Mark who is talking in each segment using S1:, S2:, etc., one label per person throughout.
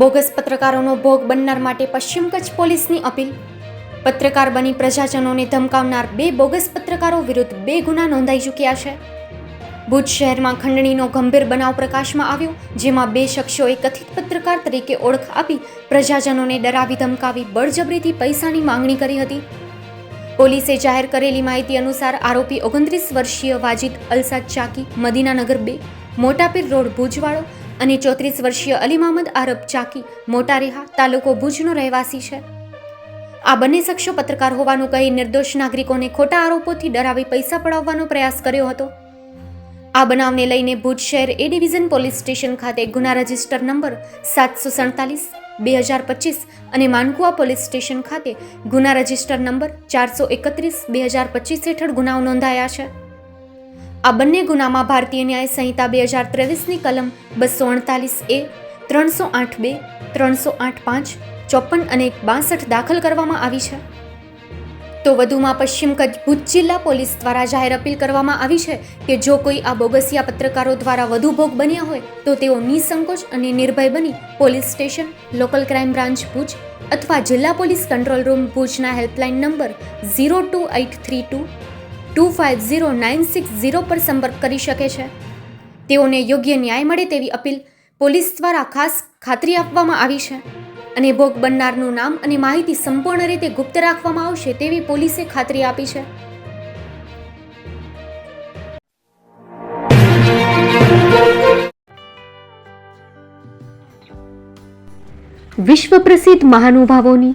S1: Bogus પત્રકારોનો ભોગ બનનાર માટે પશ્ચિમ કચ્છ પોલીસની અપીલ. પત્રકાર બની પ્રજાજનોને ધમકાવનાર બે બોગસ પત્રકારો વિરુદ્ધ બે ગુના નોંધાઈ ચૂક્યા છે. ભુજ શહેરમાં ખંડણીનો ગંભીર બનાવ પ્રકાશમાં આવ્યો, જેમાં બે શખ્સોએ કથિત પત્રકાર તરીકે ઓળખ આપી પ્રજાજનોને ડરાવી ધમકાવી બળજબરીથી પૈસાની માંગણી કરી હતી. પોલીસે જાહેર કરેલી માહિતી અનુસાર આરોપી ઓગણત્રીસ વર્ષીય વાજિદ અલસાદ ચાકી, મદીનાનગર બે, મોટાપીર રોડ ભુજવાળો અને ચોત્રીસ વર્ષીય અલી મહમદ આરબ ચાકી મોટા રેહા તાલુકો ભુજનો રહેવાસી છે. આ બંને શખ્સો પત્રકાર હોવાનું કહી નિર્દોષ નાગરિકોને ખોટા આરોપોથી ડરાવી પૈસા પડાવવાનો પ્રયાસ કર્યો હતો. આ બનાવને લઈને ભુજ શહેર એ ડિવિઝન પોલીસ સ્ટેશન ખાતે ગુના રજિસ્ટર નંબર સાતસો સડતાલીસ, બે હજાર પચીસ અને માનકુવા પોલીસ સ્ટેશન ખાતે ગુના રજિસ્ટર નંબર ચારસો એકત્રીસ, બે હજાર પચીસ હેઠળ ગુનાઓ નોંધાયા છે. આ બંને ગુનામાં ભારતીય ન્યાય સંહિતા બે હજાર ત્રેવીસની કલમ બસો અડતાલીસ એ, ત્રણસો આઠ બે, ત્રણસો આઠ પાંચ, ચોપન અને બાસઠ દાખલ કરવામાં આવી છે. તો વધુમાં પશ્ચિમ કચ્છ ભુજ જિલ્લા પોલીસ દ્વારા જાહેર અપીલ કરવામાં આવી છે કે જો કોઈ આ બોગસિયા પત્રકારો દ્વારા વધુ ભોગ બન્યા હોય તો તેઓ નિસંકોચ અને નિર્ભય બની police station, local crime branch Bhuj અથવા જિલ્લા પોલીસ કંટ્રોલ રૂમ ભુજના helpline number zero two eight three two two five zero nine six zero પર સંપર્ક કરી શકે છે. તેઓને યોગ્ય ન્યાય મળે તેવી અપીલ પોલીસ દ્વારા ખાસ ખાતરી આપવામાં આવી છે અને ભોગ બનનારનું નામ અને માહિતી સંપૂર્ણ રીતે ગુપ્ત રાખવામાં આવશે તેવી પોલીસે ખાતરી આપી છે. વિશ્વ પ્રસિદ્ધ મહાનુભાવોની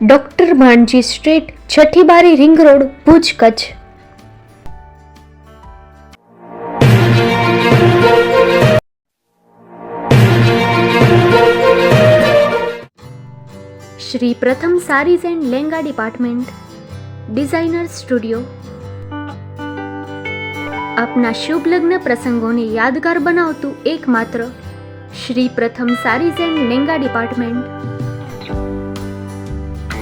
S1: doctor Bhanji street Chhathi Bari ring road, Bhuj Kutch. Shri Pratham sarees and langa department, designer studio. આપના શુભ લગ્ન પ્રસંગોને યાદગાર બનાવતું એકમાત્ર Shri Pratham sarees and langa department